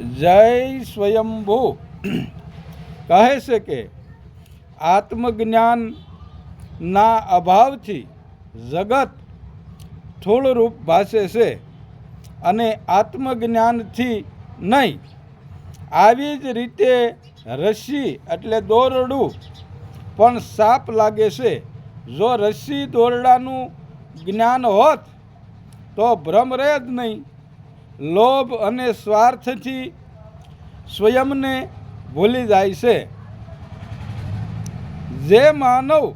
જય સ્વયંભૂ. કહે છે કે આત્મજ્ઞાનના અભાવથી જગત થોડરૂપ ભાષે છે અને આત્મજ્ઞાનથી નહીં. આવી જ રીતે રસ્સી એટલે દોરડું પણ સાપ લાગે છે. જો રસ્સી દોરડાનું જ્ઞાન હોત તો ભ્રમ રહે જ નહીં. લોભ અને સ્વાર્થથી સ્વયંને ભૂલી જાય છે. જે માનવ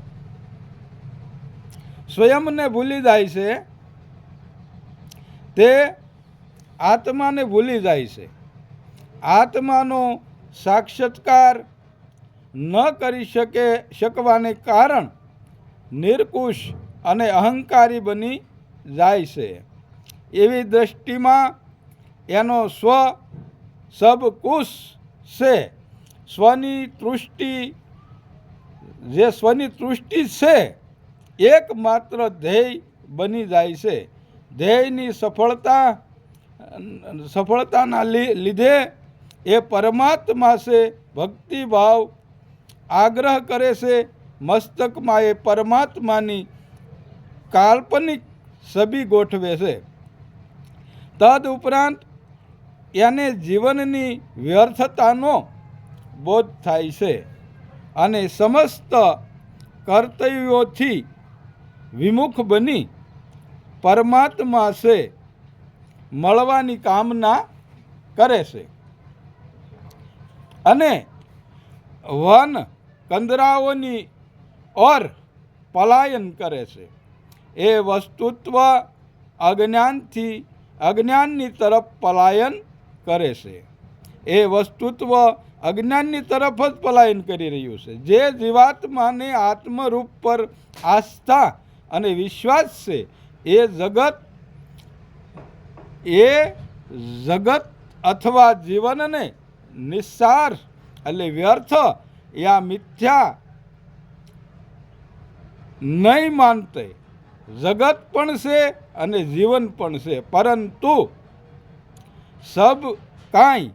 સ્વયંને ભૂલી જાય છે, તે આત્માને ભૂલી જાય છે. આત્માનો સાક્ષાત્કાર ન કરી શકે શકવાને કારણ નિર્કુશ અને અહંકારી બની જાય છે. એવી દ્રષ્ટિમાં એનો સ્વ સબકુશ છે. સ્વની તૃષ્ટિ, જે સ્વની તૃષ્ટિ છે, એકમાત્ર ધ્યેય બની જાય છે. ધ્યેયની સફળતા, સફળતાના લીધે એ પરમાત્મા છે, ભક્તિભાવ આગ્રહ કરે છે. મસ્તકમાં એ પરમાત્માની કાલ્પનિક છબી ગોઠવે છે. તદ ઉપરાંત એને જીવનની વ્યર્થતાનો બોધ થાય છે અને સમસ્ત કર્તવ્યોથી વિમુખ બની પરમાત્મા છે, મળવાની કામના કરે છે. અને વન કંદરાઓની ઓર પલાયન કરે છે. એ વસ્તુત્વ અજ્ઞાનથી, અજ્ઞાનની તરફ પલાયન કરે છે. એ વસ્તુત્વ અજ્ઞાનની તરફ જ પલાયન કરી રહ્યું છે. જે જીવાત્માને આત્મરૂપ પર આસ્થા અને વિશ્વાસ છે, એ જગત એ જગત અથવા જીવનને નિસ્સાર એટલે વ્યર્થ યા મિથ્યા નહીં માનતે. જગત પણ છે અને જીવન પણ છે. પરંતુ સબ કાંઈ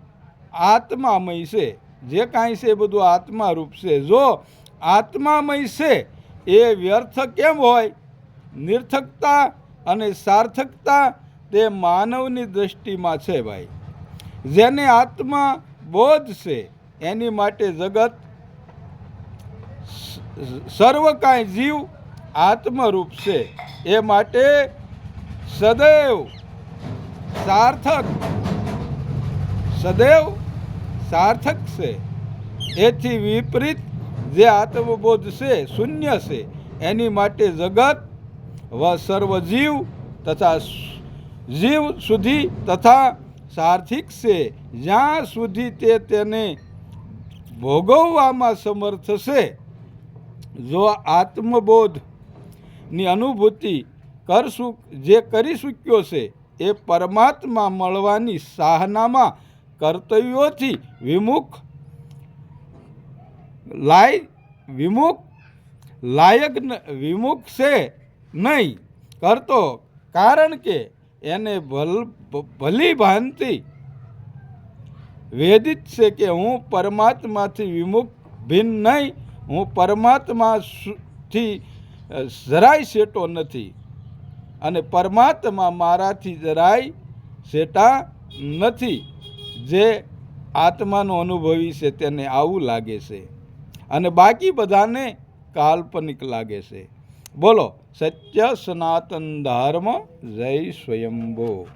આત્મામય છે. જે કાંઈ છે એ બધું આત્મારૂપ છે. જો આત્મામય છે, એ વ્યર્થ કેમ હોય? નિર્થકતા અને સાર્થકતા તે માનવની દૃષ્ટિમાં છે ભાઈ. જેને આત્મા બોધ છે, એની માટે જગત સર્વ કાંઈ જીવ આત્મરૂપ છે. એ માટે સદૈવ સાર્થક સદૈવ સાર્થક છે. એથી વિપરીત જે આત્મબોધ છે, શૂન્ય છે, એની માટે જગત વ સર્વ જીવ તથા જીવ સુધી તથા સાર્થિક છે. જ્યાં સુધી તે તેને ભોગવવામાં સમર્થ છે, જો આત્મબોધની અનુભૂતિ કરશું, જે કરી ચૂક્યો છે, એ પરમાત્મા મળવાની સાહનામાં કર્તવ્યોથી વિમુખ, લાય વિમુખ, લાયક વિમુખ છે નહીં કરતો. કારણ કે એને ભલ ભલી ભાંતિ વેદિત છે કે હું પરમાત્માથી વિમુખ ભિન્ન નહીં, હું પરમાત્માથી જરાય સેટો નથી અને પરમાત્મા મારાથી જરાય સેટા નથી. જે આત્માનો અનુભવી છે તેને આવું લાગે છે. અને બાકી બધાને કાલ્પનિક લાગે છે. બોલો, સત્ય સનાતન ધર્મ જય સ્વયંભો.